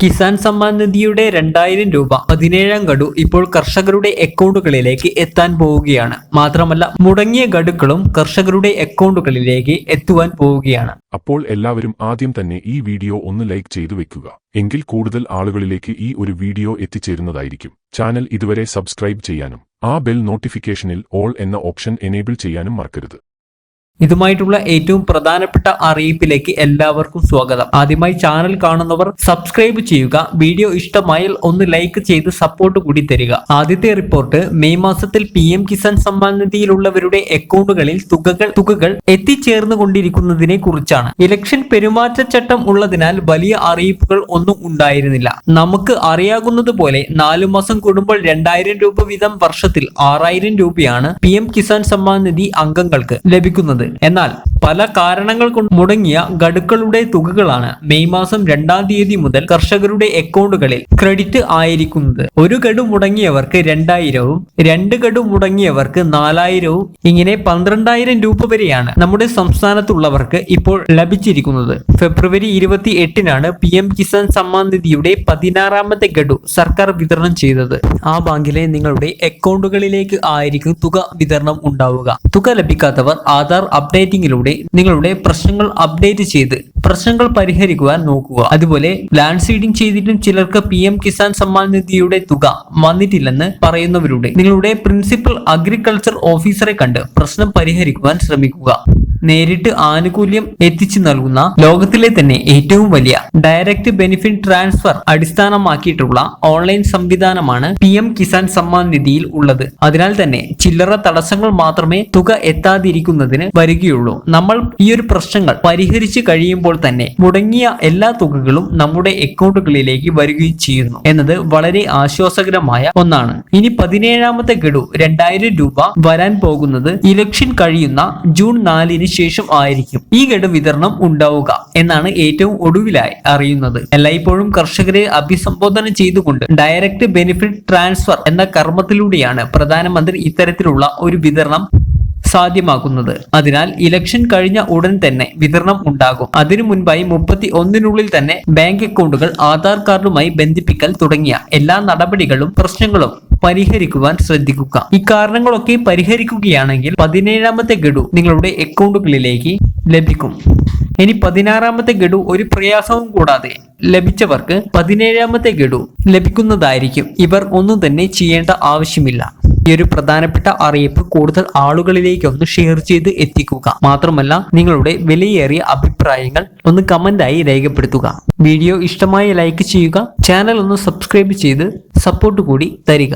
കിസാൻ സമ്മാൻ നിധിയുടെ രണ്ടായിരം രൂപ പതിനേഴാം ഗഡു ഇപ്പോൾ കർഷകരുടെ അക്കൗണ്ടുകളിലേക്ക് എത്താൻ പോവുകയാണ്. മാത്രമല്ല മുടങ്ങിയ ഗഡുക്കളും കർഷകരുടെ അക്കൗണ്ടുകളിലേക്ക് എത്തുവാൻ പോവുകയാണ്. അപ്പോൾ എല്ലാവരും ആദ്യം തന്നെ ഈ വീഡിയോ ഒന്ന് ലൈക്ക് ചെയ്തു വെക്കുക. എങ്കിൽ കൂടുതൽ ആളുകളിലേക്ക് ഈ ഒരു വീഡിയോ എത്തിച്ചേരുന്നതായിരിക്കും. ചാനൽ ഇതുവരെ സബ്സ്ക്രൈബ് ചെയ്യാനും ആ ബെൽ നോട്ടിഫിക്കേഷനിൽ ഓൾ എന്ന ഓപ്ഷൻ എനേബിൾ ചെയ്യാനും മറക്കരുത്. ഇതുമായിട്ടുള്ള ഏറ്റവും പ്രധാനപ്പെട്ട അറിയിപ്പിലേക്ക് എല്ലാവർക്കും സ്വാഗതം. ആദ്യമായി ചാനൽ കാണുന്നവർ സബ്സ്ക്രൈബ് ചെയ്യുക വീഡിയോ ഇഷ്ടമായാൽ ഒന്ന് ലൈക്ക് ചെയ്ത് സപ്പോർട്ട് കൂടി തരിക. ആദ്യത്തെ റിപ്പോർട്ട് മെയ് മാസത്തിൽ പി എം കിസാൻ സമ്മാൻ നിധിയിലുള്ളവരുടെ അക്കൗണ്ടുകളിൽ തുകകൾ തുകകൾ എത്തിച്ചേർന്നു കൊണ്ടിരിക്കുന്നതിനെ കുറിച്ചാണ്. ഇലക്ഷൻ പെരുമാറ്റച്ചട്ടം ഉള്ളതിനാൽ വലിയ അറിയിപ്പുകൾ ഒന്നും ഉണ്ടായിരുന്നില്ല. നമുക്ക് അറിയാകുന്നത് പോലെ നാലു മാസം കൂടുമ്പോൾ രണ്ടായിരം രൂപ വീതം വർഷത്തിൽ ആറായിരം രൂപയാണ് പി എം കിസാൻ സമ്മാൻ നിധി അംഗങ്ങൾക്ക് ലഭിക്കുന്നത്. എന്നാൽ പല കാരണങ്ങൾ കൊണ്ട് മുടങ്ങിയ ഗഡുക്കളുടെ തുകകളാണ് മെയ് മാസം രണ്ടാം തീയതി മുതൽ കർഷകരുടെ അക്കൗണ്ടുകളിൽ ക്രെഡിറ്റ് ആയിരിക്കുന്നത്. ഒരു ഗഡു മുടങ്ങിയവർക്ക് രണ്ടായിരവും രണ്ട് ഗഡു മുടങ്ങിയവർക്ക് നാലായിരവും ഇങ്ങനെ പന്ത്രണ്ടായിരം രൂപ വരെയാണ് നമ്മുടെ സംസ്ഥാനത്തുള്ളവർക്ക് ഇപ്പോൾ ലഭിച്ചിരിക്കുന്നത്. ഫെബ്രുവരി ഇരുപത്തി എട്ടിനാണ് പി എം കിസാൻ സമ്മാൻ നിധിയുടെ പതിനാറാമത്തെ ഗഡു സർക്കാർ വിതരണം ചെയ്തത്. ആ ബാങ്കിലെ നിങ്ങളുടെ അക്കൗണ്ടുകളിലേക്ക് ആയിരിക്കും തുക വിതരണം ഉണ്ടാവുക. തുക ലഭിക്കാത്തവർ ആധാർ അപ്ഡേറ്റിംഗിലൂടെ നിങ്ങളുടെ പ്രശ്നങ്ങൾ അപ്ഡേറ്റ് ചെയ്ത് പ്രശ്നങ്ങൾ പരിഹരിക്കുവാൻ നോക്കുക. അതുപോലെ ലാൻഡ് സീഡിംഗ് ചെയ്തിട്ടും ചിലർക്ക് പി എം കിസാൻ സമ്മാൻ നിധിയുടെ തുക വന്നിട്ടില്ലെന്ന് പറയുന്നവരുടെ നിങ്ങളുടെ പ്രിൻസിപ്പൽ അഗ്രികൾച്ചർ ഓഫീസറെ കണ്ട് പ്രശ്നം പരിഹരിക്കുവാൻ ശ്രമിക്കുക. നേരിട്ട് ആനുകൂല്യം എത്തിച്ചു നൽകുന്ന ലോകത്തിലെ തന്നെ ഏറ്റവും വലിയ ഡയറക്റ്റ് ബെനിഫിറ്റ് ട്രാൻസ്ഫർ അടിസ്ഥാനമാക്കിയിട്ടുള്ള ഓൺലൈൻ സംവിധാനമാണ് പി എം കിസാൻ സമ്മാൻ നിധിയിൽ ഉള്ളത്. അതിനാൽ തന്നെ ചില്ലറ തടസ്സങ്ങൾ മാത്രമേ തുക എത്താതിരിക്കുന്നതിന് വരികയുള്ളൂ. നമ്മൾ ഈ ഒരു പ്രശ്നങ്ങൾ പരിഹരിച്ചു കഴിയുമ്പോൾ തന്നെ മുടങ്ങിയ എല്ലാ തുകകളും നമ്മുടെ അക്കൗണ്ടുകളിലേക്ക് വരികയും ചെയ്യുന്നു എന്നത് വളരെ ആശ്വാസകരമായ ഒന്നാണ്. ഇനി പതിനേഴാമത്തെ ഗഡു രണ്ടായിരം രൂപ വരാൻ പോകുന്നത് ഇലക്ഷൻ കഴിയുന്ന ജൂൺ നാലിന് ശേഷം ആയിരിക്കും. ഈ ഗഡു വിതരണം ഉണ്ടാവുക എന്നാണ് ഏറ്റവും ഒടുവിലായി അറിയുന്നത്. എല്ലായ്പ്പോഴും കർഷകരെ അഭിസംബോധന ചെയ്തുകൊണ്ട് ഡയറക്റ്റ് ബെനിഫിറ്റ് ട്രാൻസ്ഫർ എന്ന കർമ്മത്തിലൂടെയാണ് പ്രധാനമന്ത്രി ഇത്തരത്തിലുള്ള ഒരു വിതരണം സാധ്യമാക്കുന്നത്. അതിനാൽ ഇലക്ഷൻ കഴിഞ്ഞ ഉടൻ തന്നെ വിതരണം ഉണ്ടാകും. അതിനു മുൻപായി മുപ്പത്തി ഒന്നിനുള്ളിൽ തന്നെ ബാങ്ക് അക്കൗണ്ടുകൾ ആധാർ കാർഡുമായി ബന്ധിപ്പിക്കൽ തുടങ്ങിയ എല്ലാ നടപടികളും പ്രശ്നങ്ങളും പരിഹരിക്കുവാൻ ശ്രദ്ധിക്കുക. ഈ ഇക്കാരണങ്ങളൊക്കെ പരിഹരിക്കുകയാണെങ്കിൽ പതിനേഴാമത്തെ ഗഡു നിങ്ങളുടെ അക്കൗണ്ടുകളിലേക്ക് ലഭിക്കും. ഇനി പതിനാറാമത്തെ ഗഡു ഒരു പ്രയാസവും കൂടാതെ ലഭിച്ചവർക്ക് പതിനേഴാമത്തെ ഗഡു ലഭിക്കുന്നതായിരിക്കും. ഇവർ ഒന്നും തന്നെ ചെയ്യേണ്ട ആവശ്യമില്ല. ഈ ഒരു പ്രധാനപ്പെട്ട അറിയിപ്പ് കൂടുതൽ ആളുകളിലേക്ക് ഒന്ന് ഷെയർ ചെയ്ത് എത്തിക്കുക. മാത്രമല്ല നിങ്ങളുടെ വിലയേറിയ അഭിപ്രായങ്ങൾ ഒന്ന് കമന്റായി രേഖപ്പെടുത്തുക. വീഡിയോ ഇഷ്ടമായി ലൈക്ക് ചെയ്യുക. ചാനൽ ഒന്ന് സബ്സ്ക്രൈബ് ചെയ്ത് സപ്പോർട്ട് കൂടി തരിക.